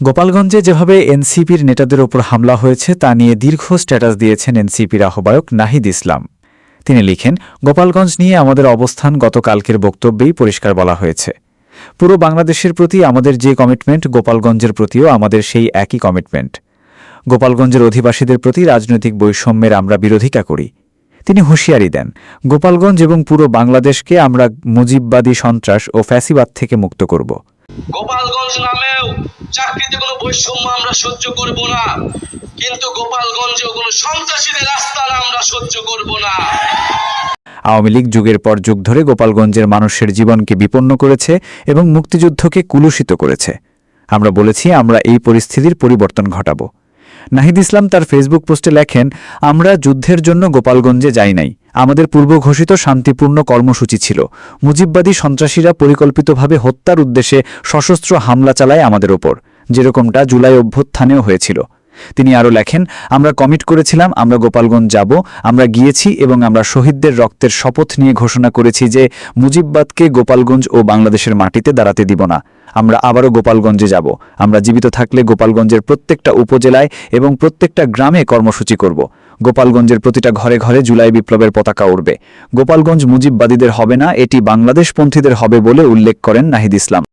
গোপালগঞ্জে যেভাবে এনসিপির নেতাদের ওপর হামলা হয়েছে, তা নিয়ে দীর্ঘ স্ট্যাটাস দিয়েছেন এনসিপির আহ্বায়ক নাহিদ ইসলাম। তিনি লিখেন, গোপালগঞ্জ নিয়ে আমাদের অবস্থান গতকালকের বক্তব্যেই পরিষ্কার বলা হয়েছে। পুরো বাংলাদেশের প্রতি আমাদের যে কমিটমেন্ট, গোপালগঞ্জের প্রতিও আমাদের সেই একই কমিটমেন্ট। গোপালগঞ্জের অধিবাসীদের প্রতি রাজনৈতিক বৈষম্যের আমরা বিরোধিতা করি। তিনি হুঁশিয়ারি দেন, গোপালগঞ্জ এবং পুরো বাংলাদেশকে আমরা মুজিববাদী সন্ত্রাস ও ফ্যাসিবাদ থেকে মুক্ত করব। গোপালগঞ্জ নামেও চাকরিতে কোনো বৈষম্য আমরা সহ্য করব না। কিন্তু গোপালগঞ্জেও কোনো সন্ত্রাসীদের আস্থান আমরা সহ্য করব না। আওয়ামী লীগ যুগের পর যুগ ধরে গোপালগঞ্জের মানুষের জীবনকে বিপন্ন করেছে এবং মুক্তিযুদ্ধকে কুলুষিত করেছে। আমরা বলেছি, আমরা এই পরিস্থিতির পরিবর্তন ঘটাব। নাহিদ ইসলাম তার ফেসবুক পোস্টে লেখেন, আমরা যুদ্ধের জন্য গোপালগঞ্জে যাই নাই। আমাদের পূর্ব ঘোষিত শান্তিপূর্ণ কর্মসূচি ছিল। মুজিববাদী সন্ত্রাসীরা পরিকল্পিতভাবে হত্যার উদ্দেশ্যে সশস্ত্র হামলা চালায় আমাদের ওপর, যেরকমটা জুলাই অভ্যুত্থানেও হয়েছিল। তিনি আরও লেখেন, আমরা কমিট করেছিলাম, আমরা গোপালগঞ্জ যাব, আমরা গিয়েছি এবং আমরা শহীদদের রক্তের শপথ নিয়ে ঘোষণা করেছি যে মুজিববাদকে গোপালগঞ্জ ও বাংলাদেশের মাটিতে দাঁড়াতে দিব না। আমরা আবারও গোপালগঞ্জে যাব। আমরা জীবিত থাকলে গোপালগঞ্জের প্রত্যেকটা উপজেলায় এবং প্রত্যেকটা গ্রামে কর্মসূচি করব। গোপালগঞ্জের প্রতিটা ঘরে ঘরে জুলাই বিপ্লবের পতাকা উড়বে। গোপালগঞ্জ মুজিববাদীদের হবে না, এটি বাংলাদেশপন্থীদের হবে বলে উল্লেখ করেন নাহিদ ইসলাম।